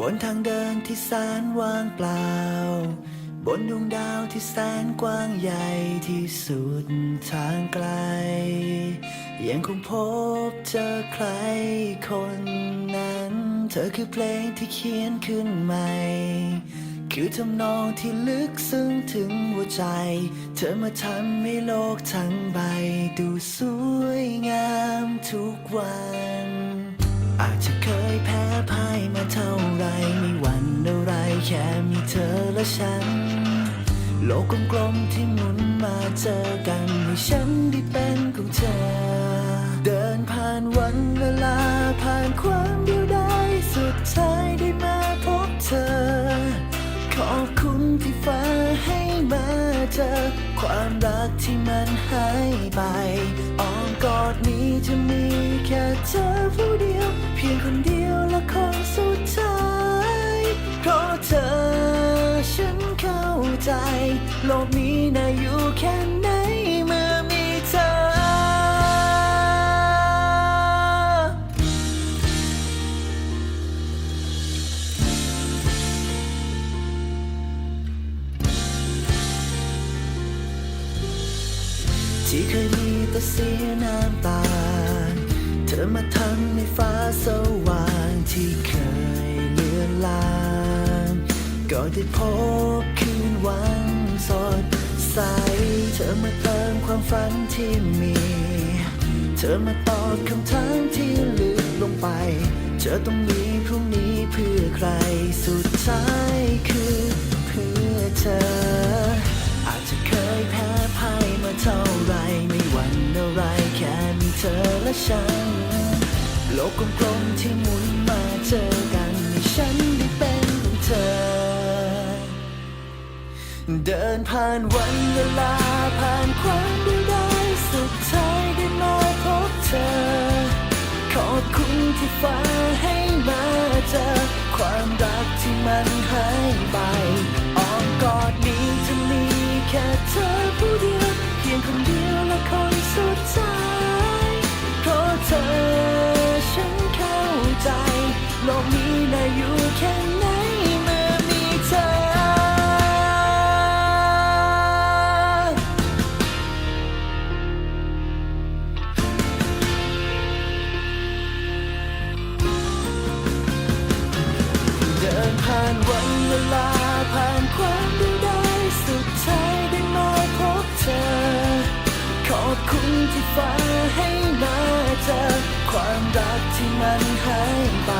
บนทางเดินที่แสนว่างเปล่า บนดวงดาวที่แสนกว้างใหญ่ที่สุดทางไกล ยังคงพบเจอใครคนนั้น เธอคือเพลงที่เขียนขึ้นใหม่ คือทำนองที่ลึกซึ้งถึงหัวใจ เธอมาทำให้โลกทั้งใบ ดูสวยงามทุกวัน อาจจะเคยแพ้พ่าย เธอและฉัน โลกกลมๆที่หมุนมาเจอกันให้ฉันได้เป็นของเธอ เดินผ่านวันเวลาผ่านความเดียวดายสุดท้ายได้มาพบเธอ ขอบคุณที่ฟ้าให้มาเจอ ความรักที่มันหายไปอ้อมกอดนี้จะมีแค่เธอผู้เดียว เพียงคนเดียว โลกนี้น่าอยู่แค่ไหนเมื่อมีเธอ ที่เคยมีแต่เสียน้ำตา เธอมาทำให้ฟ้าสว่างที่เคยเลือนลาง ก็ได้พบคืนวัน สดใส เธอมาเติมความฝันที่มี เธอมาตอบคำถามที่ลึกลงไป เธอต้องมีพรุ่งนี้เพื่อใคร สุดท้ายคือเพื่อเธอ อาจจะเคยแพ้พ่ายมาเท่าไรไม่หวั่นอะไรแค่มีเธอและฉัน โลกกลมๆที่หมุน ผ่านวันเวลาผ่านความเดียวดายสุดท้ายได้มาพบเธอ ขอบคุณที่ฟ้าให้มาเจอ ความรักที่มันหายไปอ้อมกอดนี้จะมีแค่เธอผู้เดียว เพียงคนเดียวและคนสุดท้ายเพราะเธอฉันเข้าใจโลกนี้ ผ่านวันเวลาผ่านความเดียวดายสุดท้ายได้มาพบเธอ ขอบคุณที่ฟ้าให้มาเจอความรักที่มันหายไป